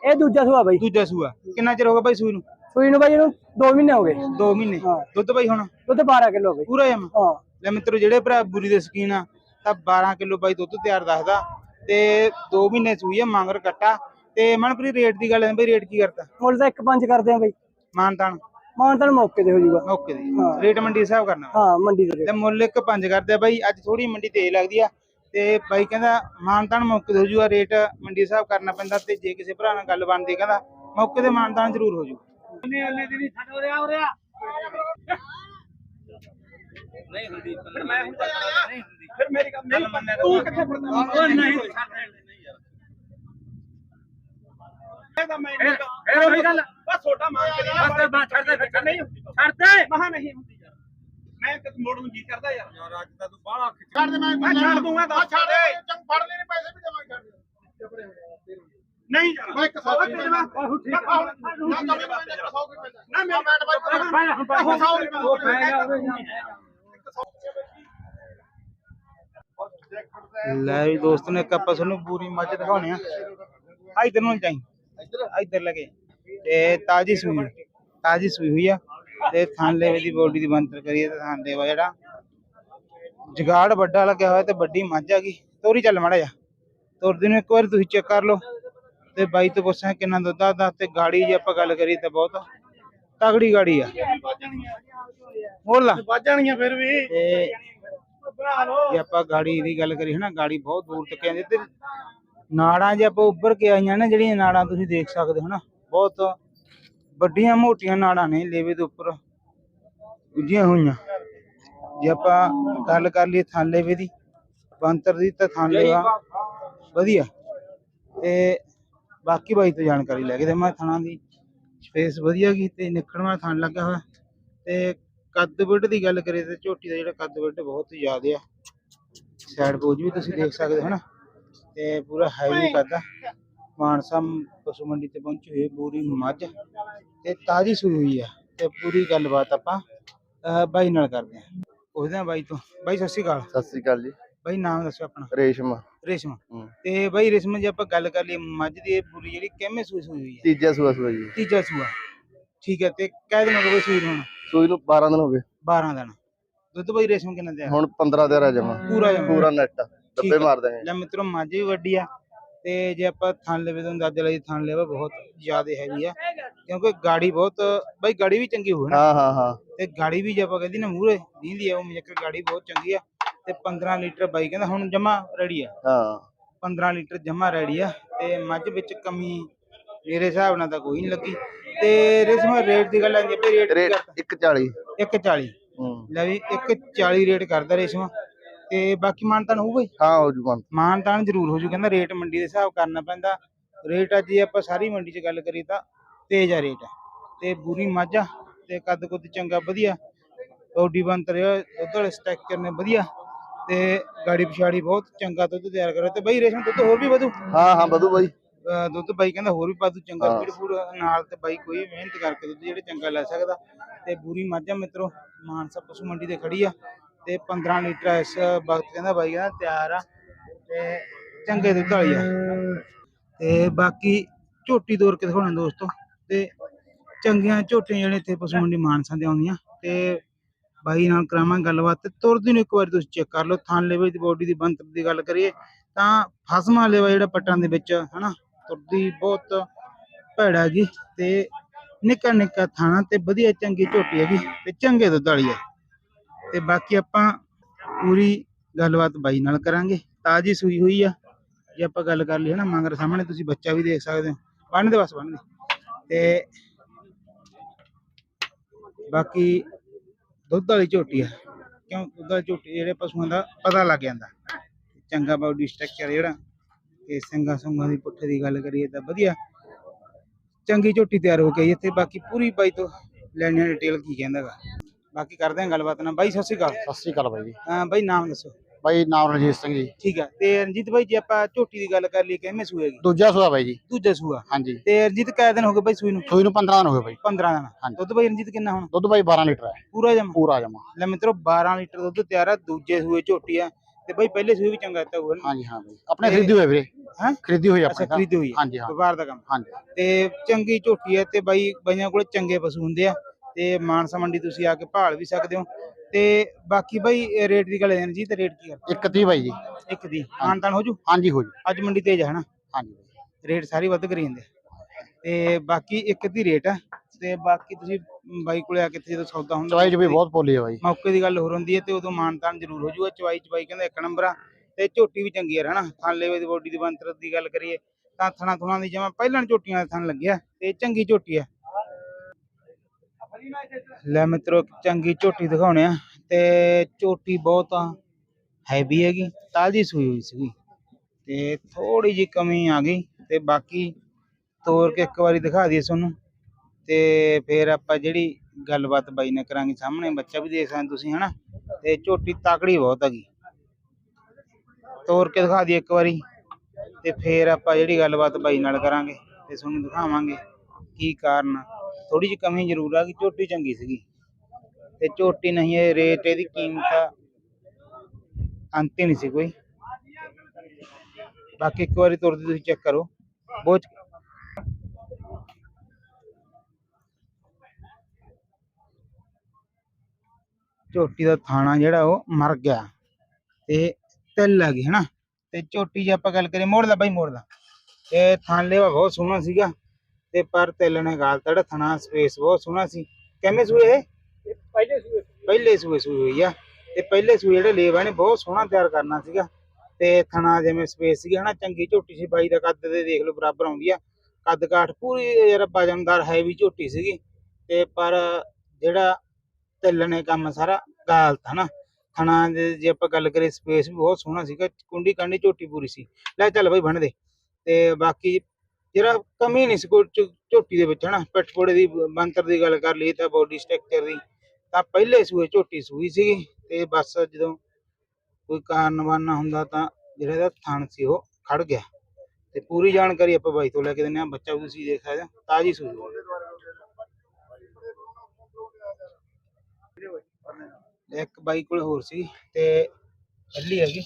ਇਹ ਦੂਜਾ ਸੂਆ ਬਾਈ। ਦੂਜਾ ਸੂਆ। ਕਿੰਨਾ ਚਿਰ ਹੋ ਗਿਆ ਬਾਈ ਸੂਈ ਨੂੰ? ਸੂਈ ਨੂੰ ਬਾਈ ਇਹਨੂੰ 2 ਮਹੀਨੇ ਹੋ ਗਏ। 2 ਮਹੀਨੇ। ਹਾਂ। ਦੁੱਧ ਬਾਈ ਹੁਣ? ਦੁੱਧ 12 ਕਿਲੋ ਗਏ ਪੂਰਾ ਜਮ ਹਾਂ। ਲੈ ਮਿੱਤਰੋ ਜਿਹੜੇ ਭਰਾ ਬੁਰੀ ਦੇ ਸਕੀਨ ਆ ਤਾਂ 12 ਕਿਲੋ ਬਾਈ ਦੁੱਧ ਤਿਆਰ ਦੱਸਦਾ। ਤੇ 2 ਮਹੀਨੇ ਸੂਈ ਆ ਮੰਗਰ ਕੱਟਾ। ਤੇ ਮਨਪ੍ਰੀਤ ਰੇਟ ਦੀ ਗੱਲ ਹੈ ਬਈ ਰੇਟ ਕੀ ਕਰਤਾ ਮੁੱਲ ਤਾਂ 1.5 ਕਰਦੇ ਆ ਬਾਈ। ਮਾਨਤਾਨ। ਮਾਨ ਤਾਂ ਮੌਕੇ ਤੇ ਹੋ ਜਾਊਗਾ। ਓਕੇ ਦੀ ਹਾਂ। ਰੇਟ ਮੰਡੀ ਹਿਸਾਬ ਕਰਨਾ। ਹਾਂ ਮੰਡੀ ਦੇ ਤੇ ਮੁੱਲ ਇੱਕ ਪੰਜ ਕਰਦੇ ਆ ਬਾਈ ਅੱਜ ਥੋੜੀ ਮੰਡੀ ਤੇਜ਼ ਲੱਗਦੀ ਆ। ਤੇ ਬਾਈ ਕਹਿੰਦਾ ਮਾਨਤਾਨ ਮੌਕੇ ਤੇ ਹੋ ਜੂਗਾ ਰੇਟ ਮੰਡੀ ਹਿਸਾਬ ਕਰਨਾ ਪੈਂਦਾ। ਤੇ ਜੇ ਕਿਸੇ ਭਰਾ ਨਾਲ ਗੱਲ ਬਣਦੀ ਕਹਿੰਦਾ ਮੌਕੇ ਤੇ ਮਾਨਤਾਨ ਜ਼ਰੂਰ ਹੋ ਜੂ ਫਿਰ ਮੈਂ ਹੁੰਦਾ ਫਿਰ ਮੇਰੀ ਗੱਲ ਨਹੀਂ ਤੂੰ ਕਿੱਥੇ ਫਿਰਦਾ ਉਹ ਨਹੀਂ ਇਹਦਾ ਮੈਂ ਫਿਰ ਫਿਰ ਉਹੀ ਗੱਲ ਬਸ ਛੋਟਾ ਮਾਰ ਕੇ ਬਸ ਬਸ ਛੱਡ ਦੇ ਫਿਰ ਨਹੀਂ ਹੁੰਦੀ ਛੱਡ ਦੇ ਮਹਾ ਨਹੀਂ ਹੁੰਦੀ ਯਾਰ ਮੈਂ ਕਿਤੇ ਮੋੜ ਨੂੰ ਜੀ ਕਰਦਾ ਯਾਰ ਯਾਰ ਅੱਜ ਤਾਂ ਤੂੰ ਬਾਹਲਾ ਖਿੱਚ ਛੱਡ ਦੇ ਮੈਂ ਮੈਂ ਛੱਡ ਦੂੰਗਾ ਤਾਂ ਛੱਡ ਦੇ ਚੰਗ ਫੜ ਲੈਣੇ ਪੈਸੇ ਵੀ ਜਮਾ ਕਰ ਦੇ ਨਹੀਂ ਜਾਣਾ ਮੈਂ ਇੱਕ ਸੌ ਉਹ ਰੁਪਏ ਤੇਰੇ ਨਾਲ- ਨਾ ਠੀਕ। ਕਮੀ ਮੈਂ ਇੱਕ ਸੌ ਰੁਪਏ ਨਾ ਮੈਂ ਬੈਠ ਬਾਈ ਪਹਿਲਾਂ ਹੁਣ ਇੱਕ ਸੌ ਰੁਪਏ ਲੈ ਵੀ ਦੋਸਤੋ ਨੇ ਇੱਕ ਆਪਾਂ ਤੁਹਾਨੂੰ ਪੂਰੀ ਮੱਝ ਦਿਖਾਉਣੇ ਆ ਆ ਇਧਰ ਨੂੰ ਚਾਈ ਇਧਰ ਲਗੇ। ਤੇ ਤਾਜੀ ਸੂਈ ਤਾਜੀ ਸੂਈ ਹੋਈ ਆ। ਤੇ ਥਾਂ ਦੀ ਬੋਡੀ ਦੀ ਬੰਤਰ ਕਰੀਏ ਤੇ ਥਾਂ ਜਿਹੜਾ। ਜਗਾੜ ਵੱਡਾ ਲੱਗਿਆ ਹੋਇਆ ਤੇ ਵੱਡੀ ਮੱਝ ਆ ਗਈ। ਤੋਰੀ ਚੱਲ ਮਾੜਾ ਜਾ ਤੋਰਦੇ ਨੂੰ ਇੱਕ ਵਾਰ ਤੁਸੀਂ ਚੈੱਕ ਕਰ ਲਓ। ਤੇ ਬਾਈ ਤੋਂ ਪੁੱਛਾਂ ਕਿੰਨਾ ਦੁੱਧ ਆਦਾ ਤੇ ਗਾੜੀ ਜੇ ਆਪਾਂ ਗੱਲ ਕਰੀ ਤਾਂ ਬਹੁਤ ਤਗੜੀ ਗਾੜੀ ਆ। ਬੋਲ ਲਾ ਫਿਰ ਵੀ ਤੇ ਜੇ ਆਪਾਂ ਗਾੜੀ ਦੀ ਗੱਲ ਕਰੀਏ ਨਾ ਗਾੜੀ ਬਹੁਤ ਦੂਰ ਤੱਕ ਆਂਦੀ ਤੇ ਨਾੜਾਂ ਜੇ ਆਪਾਂ ਉੱਭਰ ਕੇ ਆਈਆਂ ਨਾ ਜਿਹੜੀਆਂ ਨਾੜਾਂ ਤੁਸੀਂ ਦੇਖ ਸਕਦੇ ਹੋ ਨਾ, ਬਹੁਤ ਵੱਡੀਆਂ ਮੋਟੀਆਂ ਨਾੜਾਂ ਨੇ ਲੇਵੇ ਦੇ ਉੱਪਰ ਗੁੱਜੀਆਂ ਹੋਈਆਂ। ਜੇ ਆਪਾਂ ਗੱਲ ਕਰ ਲਈਏ ਥਾਂ ਲੇਵੇ ਦੀ ਬੰਤਰ ਦੀ ਤਾਂ ਥਾਂ ਲੇਵਾ ਵਧੀਆ। ਤੇ ਬਾਕੀ ਬਾਈ ਤੋਂ ਜਾਣਕਾਰੀ ਲੈ ਕੇ ਤੇ ਮੈਂ ਥਾਣਾ ਦੀ। ਸਪੇਸ ਵਧੀਆ ਗਈ ਤੇ ਨਿਕਲਵਾ ਥਾਂ ਲੱਗਾ ਹੋਇਆ। ਤੇ ਕੱਦ ਵੱਡ ਦੀ ਗੱਲ ਕਰੀਏ ਤੇ ਝੋਟੀ ਦਾ ਜਿਹੜਾ ਕੱਦ ਵੱਡ ਬਹੁਤ ਜ਼ਿਆਦਾ ਆ। ਸਾਈਡ ਪੋਜ ਵੀ ਤੁਸੀਂ ਦੇਖ ਸਕਦੇ ਹੋ ਨਾ। ਤੇ ਪੂਰਾ ਹੈਵੀ ਆ ਮਾਨਸਾ ਪਸ਼ੂ ਮੰਡੀ ਤੇ ਪਹੁੰਚੀ ਹੋਈ ਪੂਰੀ ਮੱਝ। ਤੇ ਤਾਜੀ ਸੂਈ ਹੋਈ ਆ। ਤੇ ਪੂਰੀ ਗੱਲਬਾਤ ਆਪਾਂ ਅਹ ਬਾਈ ਨਾਲ ਕਰਦੇ ਆ। ਪੁੱਛਦੇ ਆ ਬਾਈ ਤੋਂ। ਬਾਈ ਸਤਿ ਸ਼੍ਰੀ ਅਕਾਲ। ਸਤਿ ਸ੍ਰੀ ਅਕਾਲ ਜੀ। ਬਾਈ ਨਾਮ ਦੱਸੋ ਆਪਣਾ। ਰੇਸ਼ਮ। ਰੇਸ਼ਮ। ਤੇ ਬਾਈ ਰੇਸ਼ਮ ਜੇ ਆਪਾਂ ਗੱਲ ਕਰ ਲਈ ਮੱਝ ਦੀ ਇਹ ਪੂਰੀ ਜਿਹੜੀ ਕਿਵੇਂ ਸੂਈ ਸੂਈ ਹੋਈ ਹੈ ਤੀਜਾ ਸੂਆ ਸੂਆ ਜੀ। ਤੀਜਾ ਸੂਆ। ਠੀਕ ਹੈ ਤੇ ਕਹਿ ਦਿਨ ਹੋ ਗਏ ਸੂਈ ਨੂੰ ਹੁਣ? ਸੂਈ ਨੂੰ 12 ਦਿਨ ਹੋ ਗਏ। 12 ਦਿਨ। ਦੁੱਧ ਬਾਈ ਰੇਸ਼ਮ ਕਿੰਨਾ ਦਿਆ? ਹੁਣ 15 ਦਿਨ ਆ ਜਮਾ ਪੂਰਾ ਜਮਾਂ। ਪੂਰਾ ਨੈਟ। ਡੱਬੇ। ਮਾਰ ਦਾਂਗੇ ਲੈ ਮਿੱਤਰੋ ਮੱਝ ਵੀ ਵੱਡੀ ਆ ਤੇ ਜੇ ਆਪਾਂ ਥਣ ਲਵੇ ਤੋਂ ਅੰਦਾਜ਼ਾ ਲਾਈ ਥਣ ਲੇਵਾ ਬਹੁਤ ਜ਼ਿਆਦਾ ਹੈਗੀ ਆ। ਕਿਉਂਕਿ ਗਾੜੀ ਬਹੁਤ ਬਾਈ ਗਾੜੀ ਵੀ ਚੰਗੀ ਨਾ। ਹਾਂ ਹਾਂ ਹਾਂ। ਤੇ ਗਾੜੀ ਵੀ ਜੇ ਆਪਾਂ ਕਹਿੰਦੀ ਨਾ ਮੂਹਰੇ ਦੀਂਦੀ ਆ ਉਹ ਮਜੱਕਰ ਗਾੜੀ ਬਹੁਤ ਚੰਗੀ ਆ। ਤੇ 15 ਲੀਟਰ ਬਾਈ ਕਹਿੰਦਾ ਹੁਣ ਜਮਾ ਰੈਡੀ ਆ। ਹਾਂ। 15 ਲੀਟਰ ਜਮਾ ਰੈਡੀ ਆ। ਤੇ ਮੱਝ ਵਿੱਚ ਕਮੀ ਮੇਰੇ ਹਿਸਾਬ ਨਾਲ ਤਾਂ ਕੋਈ ਨਹੀਂ ਲੱਗੀ। ਤੇ ਰੇਸ਼ਮ ਰੇਟ ਦੀ ਗੱਲ ਆਂਦੀ ਰੇਟ ਰੇਟ 140 140 ਹੂੰ। ਲੈ ਵੀ 140 ਰੇਟ ਕਰਦਾ ਰੇਸ਼ਮ। ਤੇ ਬਾਕੀ ਮਾਨਤਾਨ ਹੋਊਗਾ ਹੀ ਹਾਂ ਹੋ ਜੂਗਾ ਮਾਨਤਾਨ ਜ਼ਰੂਰ ਹੋ ਜੂ ਕਹਿੰਦਾ ਰੇਟ ਮੰਡੀ ਦੇ ਹਿਸਾਬ ਕਰਨਾ ਪੈਂਦਾ। ਰੇਟ ਅੱਜ ਜੇ ਆਪਾਂ ਸਾਰੀ ਮੰਡੀ 'ਚ ਗੱਲ ਕਰੀਏ ਤਾਂ ਤੇਜ਼ ਆ ਰੇਟ। ਤੇ ਬੁਰੀ ਮਾਝਾ ਤੇ ਕੱਦ ਕੁੱਦ ਚੰਗਾ ਵਧੀਆ। ਬੋਡੀ ਬੰਤਰ ਦੁੱਧ ਵਾਲੇ ਸਟ੍ਰਕਚਰ ਨੇ ਵਧੀਆ। ਤੇ ਗਾੜੀ ਪਿਛਾੜੀ ਬਹੁਤ ਚੰਗਾ ਦੁੱਧ ਤਿਆਰ ਕਰਿਆ ਤੇ ਬਈ ਰੇਸ਼ਮ ਦੁੱਧ ਹੋਰ ਵੀ ਵਧੂ? ਹਾਂ ਹਾਂ ਬਦੂ ਬਾਈ। ਦੁੱਧ ਬਾਈ ਕਹਿੰਦਾ ਹੋਰ ਵੀ ਪਾਦੂ ਚੰਗਾ ਫੂਡ ਨਾਲ ਤੇ ਬਾਈ ਕੋਈ ਮਿਹਨਤ ਕਰਕੇ ਦੁੱਧ ਜਿਹੜੇ ਚੰਗਾ ਲੈ ਸਕਦਾ। ਤੇ ਬੂਰੀ ਮਾਝਾ ਮਿੱਤਰੋ ਮਾਨਸਾ ਪਸ਼ੂ ਮੰਡੀ ਤੇ ਖੜੀ ਆ। ਤੇ 15 ਲੀਟਰ ਇਸ ਵਕਤ ਕਹਿੰਦਾ ਬਾਈ ਕਹਿੰਦਾ ਤਿਆਰ ਆ ਤੇ ਚੰਗੇ ਦੁੱਧ ਵਾਲੀ ਆ। ਤੇ ਬਾਕੀ ਝੋਟੀ ਤੋਰ ਕੇ ਦਿਖਾਉਣਾ ਦੋਸਤੋ ਤੇ ਚੰਗੀਆਂ ਝੋਟੀਆਂ ਜਿਹੜੇ ਇੱਥੇ ਪਸ਼ੂ ਮੰਡੀ ਮਾਨਸਾ ਦੇ ਆਉਂਦੀਆਂ ਤੇ ਬਾਈ ਨਾਲ ਕਰਾਵਾਂ ਗੱਲਬਾਤ ਤੇ ਤੁਰਦੀ ਨੂੰ ਇੱਕ ਵਾਰੀ ਤੁਸੀਂ ਚੈੱਕ ਕਰ ਲਓ ਥਣ ਲੈਵੇ ਦੀ ਬੋਡੀ ਦੀ ਬੰਤਰ ਦੀ ਗੱਲ ਕਰੀਏ ਤਾਂ ਫਸਮਾ ਲੈਵਾ ਜਿਹੜਾ ਪੱਟਾਂ ਦੇ ਵਿੱਚ, ਹਨਾ, ਤੁਰਦੀ ਬਹੁਤ ਭੈੜਾ ਹੈਗੀ ਤੇ ਨਿੱਕਾ ਨਿੱਕਾ ਥਾਣਾ ਤੇ ਵਧੀਆ ਚੰਗੀ ਝੋਟੀ ਹੈਗੀ ਤੇ ਚੰਗੇ ਦੁੱਧ ਵਾਲੀ ਹੈ ਤੇ ਬਾਕੀ ਆਪਾਂ ਪੂਰੀ ਗੱਲਬਾਤ ਬਾਈ ਨਾਲ ਕਰਾਂਗੇ। ਤਾਜੀ ਸੂਈ ਹੋਈ ਆ। ਜੇ ਆਪਾਂ ਗੱਲ ਕਰ ਲਈ ਹਨਾ, ਮੰਗਰ ਸਾਹਮਣੇ, ਤੁਸੀਂ ਬੱਚਾ ਵੀ ਦੇਖ ਸਕਦੇ ਹੋ। ਬੰਨ ਦੇ ਬਸ ਬੰਨ ਦੇ। ਤੇ ਬਾਕੀ ਦੁੱਧ ਵਾਲੀ ਝੋਟੀ ਆ। ਕਿਉਂ? ਦੁੱਧ ਵਾਲੀ ਝੋਟੀ ਜਿਹੜੇ ਪਸ਼ੂਆਂ ਦਾ ਪਤਾ ਲੱਗ ਜਾਂਦਾ। ਚੰਗਾ ਬਾਡੀ ਸਟਰਕਚਰ ਜਿਹੜਾ ਤੇ ਸਿੰਘਾਂ ਸੁੰਗਾਂ ਦੀ ਪੁੱਠੇ ਦੀ ਗੱਲ ਕਰੀਏ ਤਾਂ ਵਧੀਆ। ਚੰਗੀ ਝੋਟੀ ਤਿਆਰ ਹੋ ਗਈ ਇੱਥੇ। ਬਾਕੀ ਪੂਰੀ ਬਾਈ ਤੋਂ ਲੈਣੀ ਡਿਟੇਲ ਕੀ ਕਹਿੰਦਾਗਾ ਬਾਕੀ ਕਰਦੇ ਹਾਂ ਗੱਲਬਾਤ ਨਾਲ ਬਾਈ ਸਤਿ ਸ਼੍ਰੀ ਅਕਾਲ। ਸਤਿ ਸ੍ਰੀ ਅਕਾਲ ਬਾਈ ਜੀ। ਹਾਂ ਬਾਈ ਨਾਮ ਦੱਸੋ। ਬਾਈ ਨਾਮ ਰਣਜੀਤ ਸਿੰਘ ਜੀ। ਠੀਕ ਆ। ਤੇ ਰਣਜੀਤ ਬਾਈ ਜੇ ਆਪਾਂ ਝੋਟੀ ਦੀ ਗੱਲ ਕਰ ਲਈ ਕਿਵੇਂ ਸੂਏਗੀ ਦੂਜਾ ਸੂਆ ਬਾਈ ਜੀ। ਦੂਜਾ ਸੂਆ। ਹਾਂਜੀ। ਤੇ ਰਣਜੀਤ ਕਿੰਨੇ ਦਿਨ ਹੋ ਗਏ ਬਾਈ ਸੂਈ ਨੂੰ? ਸੂਈ ਨੂੰ 15 ਦਿਨ ਹੋ ਗਏ ਬਾਈ। 15 ਦਿਨ। ਹਾਂਜੀ। ਦੁੱਧ ਬਾਈ ਰਣਜੀਤ ਕਿੰਨਾ ਹੁਣ? ਦੁੱਧ ਬਾਈ 12 ਲੀਟਰ ਹੈ। ਪੂਰਾ ਜਮਾ? ਪੂਰਾ ਜਮਾ। ਲੈ ਮਿੱਤਰੋ 12 ਲੀਟਰ ਦੁੱਧ ਤਿਆਰ ਆ ਦੂਜੇ ਸੂਏ ਝੋਟੀ ਆ। ਤੇ ਬਾਈ ਪਹਿਲੇ ਸੂਏ ਵੀ ਚੰਗਾ ਦਿੱਤਾ ਹੋਊਗਾ ਹਾਂਜੀ ਹਾਂ ਬਾਈ। ਆਪਣੇ ਤੇ- ਖਰੀਦੀ ਹੋਏ ਵੀਰੇ। ਹੈਂ? ਖਰੀਦੀ ਹੋਈ ਅੱਛਾ ਆਪਣੇ ਤਾਂ। ਖਰੀਦੀ ਹੋਈ ਆ। ਹਾਂਜੀ ਹਾਂ। ਵਪਾਰ ਦਾ ਕੰਮ। ਹਾਂਜੀ। ਤੇ ਚੰਗੀ ਝੋਟੀ ਹੈ ਤੇ ਬਾਈ ਬਾਈਆਂ ਕੋਲ ਚੰਗੇ ਪਸ਼ੂ ਹੁੰਦੇ ਆ। ਤੇ ਮਾਨਸਾ ਮੰਡੀ ਤੁਸੀਂ ਆ ਕੇ ਭਾਲ ਵੀ ਸਕਦੇ ਹੋ। ਤੇ ਬਾਕੀ ਬਾਈ ਰੇਟ ਦੀ ਗੱਲ ਜੀ ਤੇ ਰੇਟ ਕੀ ਹੈ ਇੱਕ ਤੀਹ ਬਾਈ ਜੀ। ਇੱਕ ਦੀ। ਮਾਨਤਾਨ ਹੋ ਜੂ? ਹਾਂਜੀ ਹੋ ਜੀ। ਅੱਜ ਮੰਡੀ ਤੇਜ਼ ਹੈ ਨਾ ਹਾਂਜੀ। ਰੇਟ ਸਾਰੀ ਵੱਧ ਕਰੀ ਜਾਂਦੇ। ਤੇ ਬਾਕੀ ਇੱਕ ਦੀ ਰੇਟ ਹੈ ਤੇ ਬਾਕੀ ਤੁਸੀਂ ਬਾਈ ਕੋਲੇ ਆ ਕੇ ਇੱਥੇ ਜਦੋਂ ਸੌਦਾ ਹੁੰਦਾ ਚਵਾਈ ਚ ਵੀ ਬਹੁਤ ਪੋਲੀ ਹੈ ਬਾਈ। ਮੌਕੇ ਦੀ ਗੱਲ ਹੋਰ ਹੁੰਦੀ ਹੈ ਤੇ ਉਦੋਂ ਮਾਨਤਾਨ ਜ਼ਰੂਰ ਹੋ ਜੂਗਾ। ਚਵਾਈ ਚਵਾਈ ਕਹਿੰਦਾ ਇੱਕ ਨੰਬਰ ਆ ਤੇ ਝੋਟੀ ਵੀ ਚੰਗੀ ਹੈ ਹਨਾ? ਥਣ ਲੈਵੇ ਦੀ ਬੋਡੀ ਦੀ ਬੰਤਰ ਦੀ ਗੱਲ ਕਰੀਏ ਤਾਂ ਥਣਾ ਥੁਣਾ ਦੀ ਜਮਾ ਪਹਿਲਾਂ ਝੋਟੀਆਂ ਦਾ ਥਣ ਲੱਗਿਆ ਤੇ ਚੰਗੀ ਝੋਟੀ ਹੈ ਲੈ ਮਿੱਤਰੋ, ਚੰਗੀ ਝੋਟੀ ਦਿਖਾਉਣੇ ਆ। ਤੇ ਝੋਟੀ ਬਹੁਤ ਹੈਵੀ ਹੈਗੀ, ਤਾਜ਼ੀ ਸੂਈ ਹੋਈ ਸੀਗੀ। ਤੇ ਥੋੜੀ ਜੀ ਕਮੀ ਆ ਗਈ, ਤੇ ਬਾਕੀ ਤੋਰ ਕੇ ਇੱਕ ਵਾਰੀ ਦਿਖਾ ਦਈਏ ਤੁਹਾਨੂੰ। ਤੇ ਫਿਰ ਆਪਾਂ ਜਿਹੜੀ ਗੱਲਬਾਤ ਬਾਈ ਨਾਲ ਕਰਾਂਗੇ ਸਾਹਮਣੇ, ਬੱਚਾ ਵੀ ਦੇਖ ਸਕਦੇ ਤੁਸੀਂ, ਹਨਾ? ਤੇ ਝੋਟੀ ਤਾਕੜੀ ਬਹੁਤ ਹੈਗੀ ਤੋਰ ਕੇ ਦਿਖਾ ਦਈਏ ਇੱਕ ਵਾਰੀ। ਤੇ ਫਿਰ ਆਪਾਂ ਜਿਹੜੀ ਗੱਲਬਾਤ ਬਾਈ ਨਾਲ ਕਰਾਂਗੇ, ਤੇ ਤੁਹਾਨੂੰ ਦਿਖਾਵਾਂਗੇ ਕੀ ਕਾਰਨ ਥੋੜੀ ਜਿਹੀ ਕਮੀ ਜ਼ਰੂਰ ਆ ਗਈ ਝੋਟੀ ਚੰਗੀ ਸੀਗੀ ਤੇ ਝੋਟੀ ਨਹੀਂ ਇਹ ਰੇਟ ਇਹਦੀ ਕੀਮਤ ਅੰਤ ਹੀ ਨਹੀਂ ਸੀ ਕੋਈ ਬਾਕੀ ਇੱਕ ਵਾਰੀ ਤੁਰਦੀ ਤੁਸੀਂ ਚੈੱਕ ਕਰੋ ਬਹੁਤ ਝੋਟੀ ਦਾ ਥਾਣਾ ਜਿਹੜਾ ਉਹ ਮਰ ਗਿਆ ਤੇ ਤਿਲ ਲੱਗੀ ਹਨਾ ਤੇ ਝੋਟੀ ਜੇ ਆਪਾਂ ਗੱਲ ਕਰੀਏ ਮੋੜ ਦਾ ਬਾਈ ਮੋੜ ਦਾ ਇਹ ਥਣ ਲੈਵਾ ਬਹੁਤ ਸੋਹਣਾ ਸੀਗਾ ਤੇ ਪਰ ਤਿਲ ਨੇ ਗਾਲ ਤੜਾ ਥਣਾ ਸਪੇਸ ਬਹੁਤ ਸੋਹਣਾ ਸੀ। ਕਿਵੇਂ ਸੂਏ ਇਹ? ਪਹਿਲੇ ਸੂਏ ਪਹਿਲੇ ਸੂਏ ਸੂਈ ਹੋਈ ਆ। ਤੇ ਪਹਿਲੇ ਸੂਏ ਜਿਹੜੇ ਲੇਵਾ ਨੇ ਬਹੁਤ ਸੋਹਣਾ ਤਿਆਰ ਕਰਨਾ ਸੀਗਾ। ਤੇ ਥਣਾ ਜਿਵੇਂ ਸਪੇਸ ਸੀਗੀ ਹਨਾ ਚੰਗੀ ਝੋਟੀ ਸੀ ਬਾਈ ਦਾ ਕੱਦ ਦੇ ਦੇਖ ਲਓ ਬਰਾਬਰ ਆਉਂਦੀ ਆ। ਕੱਦ ਕਾਠ ਪੂਰੀ ਯਾਰ ਵਜਨਦਾਰ ਹੈਵੀ ਝੋਟੀ ਸੀਗੀ। ਤੇ ਪਰ ਜਿਹੜਾ ਤਿੱਲ ਨੇ ਕੰਮ ਸਾਰਾ ਗਾਲਤਾ ਨਾ ਥਣਾ ਦੇ ਜੇ ਆਪਾਂ ਗੱਲ ਕਰੀਏ ਸਪੇਸ ਵੀ ਬਹੁਤ ਸੋਹਣਾ ਸੀਗਾ। ਕੁੰਡੀ ਕਾਂਡੀ ਝੋਟੀ ਪੂਰੀ ਸੀ। ਲੈ ਚੱਲ ਬਾਈ ਬਣ ਦੇ। ਤੇ ਬਾਕੀ ਜਿਹੜਾ ਕਮੀ ਨਹੀਂ ਸੀ, ਕੋਈ ਝੋਟੀ ਦੇ ਵਿੱਚ ਹਨਾ ਪਟਪੋੜੇ ਦੀ ਬੰਤਰ ਦੀ ਗੱਲ ਕਰ ਲਈ ਤਾਂ ਬੋਡੀ ਸਟਰਕਚਰ ਦੀ, ਤਾਂ ਪਹਿਲੇ ਸੂਏ ਝੋਟੀ ਸੂਈ ਸੀਗੀ ਤੇ ਬਸ ਜਦੋਂ ਕੋਈ ਕਾਰਨਵਾਨਾ ਹੁੰਦਾ ਤਾਂ ਜਿਹੜਾ ਇਹਦਾ ਥਣ ਸੀ ਉਹ ਖੜ ਗਿਆ। ਤੇ ਪੂਰੀ ਜਾਣਕਾਰੀ ਆਪਾਂ ਬਾਈ ਤੋਂ ਲੈ ਕੇ ਦਿੰਦੇ ਆ ਬੱਚਾ ਵੀ ਤੁਸੀਂ ਦੇਖ ਸਕਦੇ ਹੋ, ਤਾਜੀ ਸੂਈ ਇੱਕ ਬਾਈ ਕੋਲ ਹੋਰ ਸੀ ਤੇ ਅੱਲੀ ਹੈਗੀ,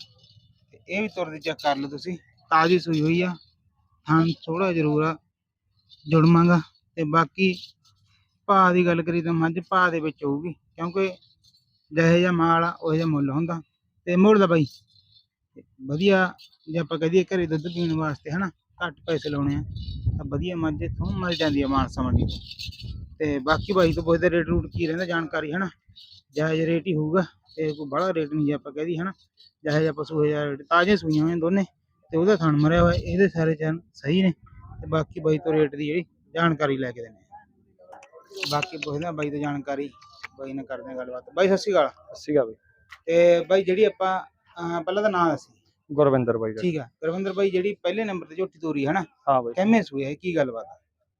ਤੇ ਇਹ ਵੀ ਤੁਰਦੀ ਚੈੱਕ ਕਰ ਲਓ ਤੁਸੀਂ, ਤਾਜੀ ਸੂਈ ਹੋਈ ਆ। ਥਣ ਥੋੜਾ ਜ਼ਰੂਰ ਆ ਜੁੜਮਾਂਗਾ ਤੇ ਬਾਕੀ ਭਾਅ ਦੀ ਗੱਲ ਕਰੀ ਤਾਂ ਮੱਝ ਭਾਅ ਦੇ ਵਿੱਚ ਹੋਊਗੀ, ਕਿਉਂਕਿ ਜਿਹੇ ਜਿਹਾ ਮਾਲ ਆ, ਉਹ ਜਿਹਾ ਮੁੱਲ ਹੁੰਦਾ ਤੇ ਮੁੱਲ ਦਾ ਬਾਈ, ਵਧੀਆ ਜੇ ਆਪਾਂ ਕਹਦੀਏ ਘਰੇ ਦੁੱਧ ਪੀਣ ਵਾਸਤੇ ਹਨਾ, ਘੱਟ ਪੈਸੇ ਲਾਉਣੇ ਆ, ਤਾਂ ਵਧੀਆ ਮੱਝ ਇੱਥੋਂ ਮਿਲ ਜਾਂਦੀ ਆ ਮਾਨਸਾ ਮੰਡੀ ਤੇ। ਬਾਕੀ ਬਾਈ ਤੋਂ ਪੁੱਛਦੇ ਰੇਟ ਰੂਟ ਕੀ ਰਹਿੰਦਾ ਜਾਣਕਾਰੀ ਹਨਾ ਜਾਇਜ਼ ਰੇਟ ਹੀ ਹੋਊਗਾ ਤੇ ਕੋਈ ਬੜਾ ਰੇਟ ਨਹੀਂ ਜੇ ਆਪਾਂ ਕਹਦੀ ਹਨਾ, ਜਿਹੇ ਜਿਹਾ ਪਸ਼ੂ ਹੋਇਆ ਰੇਟ ਤਾਜ਼ੇ ਸੂਈਆਂ ਹੋਈਆਂ ਦੋਨੇ। ਤੇ ਉਹਦਾ ਥਣ ਮਰਿਆ ਹੋਇਆ ਇਹਦੇ ਸਾਰੇ ਚੈਨ ਸਹੀ ਨੇ ਤੇ ਬਾਕੀ ਬਾਈ ਤੋਂ ਰੇਟ ਦੀ ਜਿਹੜੀ ਜਾਣਕਾਰੀ ਲੈ ਕੇ ਦਿੰਦੇ ਆ। ਬਾਕੀ ਪੁੱਛਦੇ ਆ ਬਾਈ ਤੋਂ ਜਾਣਕਾਰੀ ਬਾਈ ਨਾਲ ਕਰਦੇ ਆ ਗੱਲਬਾਤ। ਬਾਈ ਸਤਿ ਸ਼੍ਰੀ ਅਕਾਲ। ਸੀਗਾ ਬਈ। ਤੇ ਬਾਈ ਜਿਹੜੀ ਆਪਾਂ ਪਹਿਲਾਂ ਤਾਂ ਨਾਂ ਦੱਸੀ। ਗੁਰਵਿੰਦਰ ਬਾਈ ਠੀਕ ਆ ਗੁਰਵਿੰਦਰ ਬਾਈ ਜਿਹੜੀ ਪਹਿਲੇ ਨੰਬਰ ਤੇ ਝੋਟੀ ਤੋਰੀ ਹੈ ਨਾ ਹਾਂ ਬਾਈ। ਕਿੰਨੇ ਸੂਏ ਹੈ ਕੀ ਗੱਲਬਾਤ ਆ?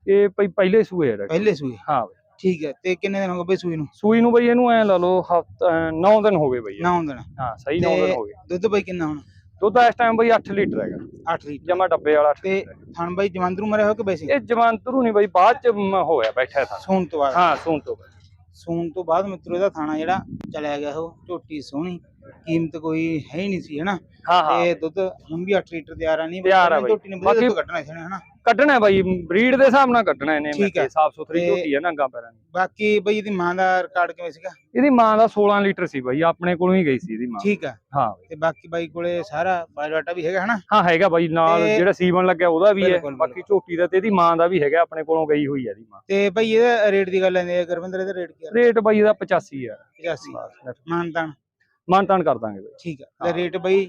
ਇਹ ਭਾਈ ਪਹਿਲੇ ਸੂਏ ਆ ਪਹਿਲੇ ਸੂਏ। ਹਾਂ ਬਾਈ। ਠੀਕ ਹੈ ਤੇ ਕਿੰਨੇ ਦਿਨ ਹੋ ਗਏ ਬਈ ਸੂਈ ਨੂੰ? ਸੂਈ ਨੂੰ ਬਈ ਇਹਨੂੰ ਐ ਲਾ ਲਓ ਹਫਤਾ 9 ਦਿਨ ਹੋ ਗਏ ਬਈ ਨੌ ਦਿਨ। ਹਾਂ ਸਹੀ 9 ਦਿਨ ਹੋ ਗਏ। ਦੁੱਧ ਬਈ ਕਿੰਨਾ ਹੁਣ? ਦੁੱਧ ਇਸ ਟਾਈਮ ਬਈ 8 ਲੀਟਰ ਹੈਗਾ। 8 ਲੀਟਰ। ਜਮਾ ਡੱਬੇ ਵਾਲਾ 8 ਤੇ ਥਣ ਬਾਈ ਜਵੰਦਰੂ ਮਰਿਆ ਹੋ ਕਿ ਵੈਸੇ ਇਹ ਜਵਾਨਤਰੂ ਨਹੀਂ ਬਈ ਬਾਅਦ ਚ ਮ- ਹੋਇਆ ਬੈਠਾ ਥਾ। ਸੂਣ ਤੋਂ ਬਾਅਦ? ਹਾਂ ਸੂਣ ਤੋਂ ਬਾਅਦ। ਸੂਣ ਤੋਂ ਬਾਅਦ ਮਿੱਤਰੋ ਇਹਦਾ ਥਾਣਾ ਜਿਹੜਾ ਚਲਿਆ ਗਿਆ ਉਹ ਝੋਟੀ ਸੋਹਣੀ। ਕੀਮਤ ਕੋਈ ਹੈ ਹੀ ਨਹੀਂ ਸੀ ਹਨਾ? ਹਾਂ ਹਾਂ। ਤੇ ਦੁੱਧ ਹੁਣ ਵੀ 8 ਲੀਟਰ ਤਿਆਰ ਆ ਨਹੀਂ ਤਿਆਰ ਆ ਬਾਈ। ਝੋਟੀ ਨੇ ਬਾਕੀ- ਦੁੱਧ ਕੱਢਣਾ ਸੀ ਨਾ ਹਨਾ? ਕੱਢਣਾ ਹੈ ਬਾਈ ਬਰੀਡ ਦੇ ਹਿਸਾਬ ਨਾਲ ਕੱਢਣਾ ਇਹਨੇ ਠੀਕ ਹੈ। ਸਾਫ਼ ਸੁਥਰੀ ਤੇ- ਝੋਟੀ ਹੈ ਨੰਗਾ ਪੈਰਾਂ ਦੀ। ਬਾਕੀ ਬਈ ਇਹਦੀ ਮਾਂ ਦਾ ਰਿਕਾਰਡ ਕਿਵੇਂ ਸੀਗਾ? ਇਹਦੀ ਮਾਂ ਦਾ 16 ਲੀਟਰ ਸੀ ਬਾਈ ਆਪਣੇ ਕੋਲੋਂ ਹੀ ਗਈ ਸੀ ਇਹਦੀ ਮਾਂ। ਠੀਕ ਆ। ਹਾਂ ਬਾਈ। ਤੇ ਬਾਕੀ ਬਾਈ ਕੋਲੇ ਸਾਰਾ ਬਾਇਓਡਾਟਾ ਵੀ ਹੈਗਾ ਹਨਾ? ਹਾਂ ਹੈਗਾ ਬਾਈ ਨਾਲ ਤੇ- ਜਿਹੜਾ ਸੀਵਨ ਲੱਗਿਆ ਉਹਦਾ ਵੀ ਹੈ ਬਿਲਕੁਲ, ਬਾਕੀ ਝੋਟੀ ਦਾ ਤੇ ਇਹਦੀ ਮਾਂ ਦਾ ਵੀ ਹੈਗਾ ਆਪਣੇ ਕੋਲੋਂ ਗਈ ਹੋਈ ਹੈ ਇਹਦੀ ਮਾਂ। ਤੇ ਬਈ ਇਹਦਾ ਰੇਟ ਦੀ ਗੱਲ ਲੈਂਦੇ ਆ ਗੁਰਵਿੰਦਰ ਇਹਦਾ ਰੇਟ ਕੀ ਆ? ਰੇਟ ਬਾਈ ਇਹਦਾ 85 ਹੈ 85 ਮਾਨਤਾਨ। ਮਾਨਤਾਨ ਕਰ ਦਾਂਗੇ ਬਾਈ ਠੀਕ ਆ। ਤੇ ਰੇਟ ਬਈ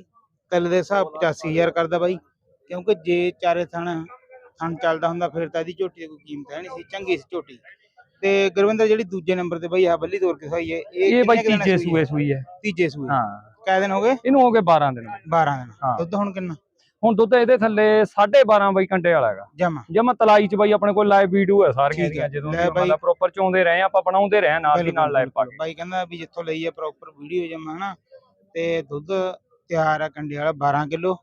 ਕੱਲ ਦੇ ਹਿਸਾਬ 85000 ਕਰਦਾ ਬਾਈ ਕਿਉਂਕਿ ਜੇ ਚਾਰੇ ਥਣ ਥਣ ਚੱਲਦਾ ਹੁੰਦਾ ਫਿਰ ਤਾਂ ਇਹਦੀ ਝੋਟੀ ਦੀ ਕੋਈ ਕੀਮਤ ਹੈ ਨਹੀਂ ਸੀ ਚੰਗੀ ਸੀ ਝੋਟੀ। ਤੇ ਗੁਰਵਿੰਦਰ ਜਿਹੜੀ ਦੂਜੇ ਨੰਬਰ ਤੇ ਬਈ ਆ ਬੱਲੀ ਤੋਰ ਕੇ ਸੋਈ ਹੈ ਇਹ ਬਾਈ ਤੀਜੇ ਸੂਏ ਹੈ? ਸੂਈ ਹੈ। ਤੀਜੇ ਸੂਏ। ਹਾਂ। ਕਿੰਨੇ ਦਿਨ ਹੋ ਗਏ? ਇਹਨੂੰ ਹੋ ਗਏ 12 ਦਿਨ। 12 ਦਿਨ। ਹਾਂ। ਦੁੱਧ ਹੁਣ ਕਿੰਨਾ? ਹੁਣ ਦੁੱਧ ਇਹਦੇ ਥੱਲੇ 12.5 ਬਾਈ ਕੰਡੇ ਵਾਲਾ ਹੈਗਾ। ਜਮਾ। ਜਮਾ ਤਲਾਈ ਚ ਬਾਈ ਆਪਣੇ ਕੋਲ ਲਾਈਵ ਵੀਡੀਓ ਹੈ ਸਾਰੀਆਂ। ਦੀਆਂ ਜਦੋਂ। ਮਤਲਬ ਪ੍ਰੋਪਰ ਚੋਂਦੇ ਰਹੇ ਆਪਾਂ ਬਣਾਉਂਦੇ ਰਹੇ ਨਾਲ ਦੀ ਨਾਲ ਲਾਈਵ ਪਾ ਕੇ। ਬਾਈ ਕਹਿੰਦਾ ਵੀ ਜਿੱਥੋਂ ਲਈ ਹੈ ਪ੍ਰੋਪਰ ਵੀਡੀਓ ਜਮਾ ਹਨਾ। ਤੇ ਦੁੱਧ ਤਿਆਰ ਆ ਕੰਡੇ ਵਾਲਾ 12 ਕਿਲੋ।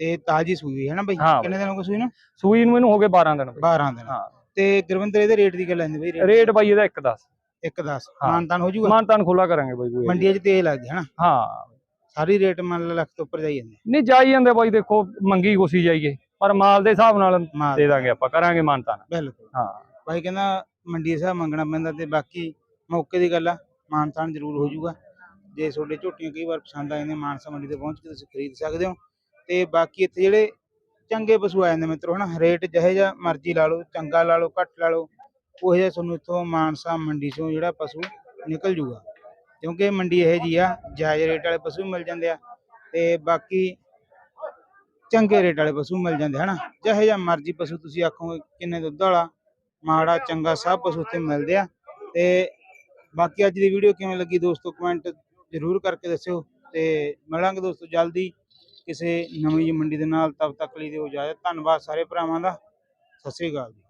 ਤੇ ਤਾਜੀ ਸੂਈ ਹੈ ਨਾ ਬਾਈ। ਕਿੰਨੇ ਦਿਨ ਹੋ ਗਏ ਸੂਈ ਨੂੰ? ਸੂਈ ਨੂੰ ਇਹਨੂੰ ਹੋ ਗਏ 12 ਦਿਨ। ਬਾਈ। 12 ਦਿਨ। ਹਾਂ। ਤੇ ਗੁਰਵਿੰਦਰ ਇਹਦੇ ਰੇਟ ਦੀ ਗੱਲ ਲੈਂਦੇ ਬਈ ਰੇਟ ਬਾਈ ਇਹਦਾ 1 10 ਇੱਕ 10 ਹਾਂ। ਮਾਨਤਾਨ ਹੋ ਜਾਊਗਾ? ਮਾਨਤਾਨ ਖੁੱਲਾ ਕਰਾਂਗੇ ਬਾਈ ਮੰਡੀਆਂ 'ਚ ਤੇਜ਼ ਲੱਗਦੀ ਹਨਾ? ਹਾਂ। ਸਾਰੀ ਰੇਟ ਮੰਨ ਲਾ ਲੱਖ ਤੋਂ ਉੱਪਰ ਜਾਈ ਜਾਂਦੇ ਨਹੀਂ ਜਾਈ ਜਾਂਦੇ ਬਾਈ ਦੇਖੋ ਮੰਗੀ ਗੁੱਸੀ ਜਾਈਏ। ਪਰ ਮਾਲ ਦੇ ਹਿਸਾਬ ਨਾਲ ਮਾਲ। ਦੇ ਦਾਂਗੇ ਆਪਾਂ ਕਰਾਂਗੇ ਮਾਨਤਾਨ ਬਿਲਕੁਲ। ਹਾਂ। ਬਾਈ ਕਹਿੰਦਾ ਮੰਡੀ ਦੇ ਹਿਸਾਬ ਮੰਗਣਾ ਪੈਂਦਾ ਤੇ ਬਾਕੀ ਮੌਕੇ ਦੀ ਗੱਲ ਆ ਮਾਨਤਾਨ ਜ਼ਰੂਰ ਹੋ ਜਾਊਗਾ। ਜੇ ਤੁਹਾਡੇ ਝੋਟੀਆਂ ਕਈ ਵਾਰ ਪਸੰਦ ਆ ਜਾਂਦੀਆਂ ਮਾਨਸਾ ਮੰਡੀ ਤੇ ਪਹੁੰਚ ਕੇ ਤੁਸੀਂ ਖਰੀਦ ਸਕਦੇ ਹੋ। ਤੇ ਬਾਕੀ ਇੱਥੇ ਜਿਹੜੇ ਚੰਗੇ ਪਸ਼ੂ ਆ ਜਾਂਦੇ ਮਿੱਤਰੋ ਹਨਾ ਰੇਟ ਜਿਹੇ ਜਿਹਾ ਮਰਜ਼ੀ ਲਾ ਲਓ ਚੰਗਾ ਲਾ ਲਓ ਘੱਟ ਲਾ ਲਓ ਉਹ ਜਿਹਾ ਤੁਹਾਨੂੰ ਇੱਥੋਂ ਮਾਨਸਾ ਮੰਡੀ ਚੋਂ ਜਿਹੜਾ ਪਸ਼ੂ ਨਿਕਲ ਜੂਗਾ। ਕਿਉਂਕਿ ਮੰਡੀ ਇਹ ਜੀ ਆ, ਜਾਇਜ਼ ਰੇਟ ਵਾਲੇ ਪਸ਼ੂ ਮਿਲ ਜਾਂਦੇ ਆ ਤੇ ਬਾਕੀ ਚੰਗੇ ਰੇਟ ਵਾਲੇ ਪਸ਼ੂ ਮਿਲ ਜਾਂਦੇ ਹਨਾ? ਜਿਹੇ ਜਿਹਾ ਮਰਜ਼ੀ ਪਸ਼ੂ ਤੁਸੀਂ ਆਖੋਗੇ ਕਿੰਨੇ ਦੁੱਧ ਵਾਲਾ, ਮਾੜਾ, ਚੰਗਾ ਸਭ ਪਸ਼ੂ ਉੱਥੇ ਮਿਲਦੇ ਆ ਤੇ ਬਾਕੀ ਅੱਜ ਦੀ ਵੀਡੀਓ ਕਿਵੇਂ ਲੱਗੀ ਦੋਸਤੋ ਕਮੈਂਟ ਜ਼ਰੂਰ ਕਰਕੇ ਦੱਸਿਓ ਤੇ ਮਿਲਾਂਗੇ ਦੋਸਤੋ ਜਲਦੀ ਕਿਸੇ ਨਵੀਂ ਜਿਹੀ ਮੰਡੀ ਦੇ ਨਾਲ, ਤਬ ਤੱਕ ਲਈ ਦਿਓ ਇਜਾਜ਼ਤ, ਧੰਨਵਾਦ ਸਾਰੇ ਭਰਾਵਾਂ ਦਾ, ਸਤਿ ਸ੍ਰੀ ਅਕਾਲ ਜੀ।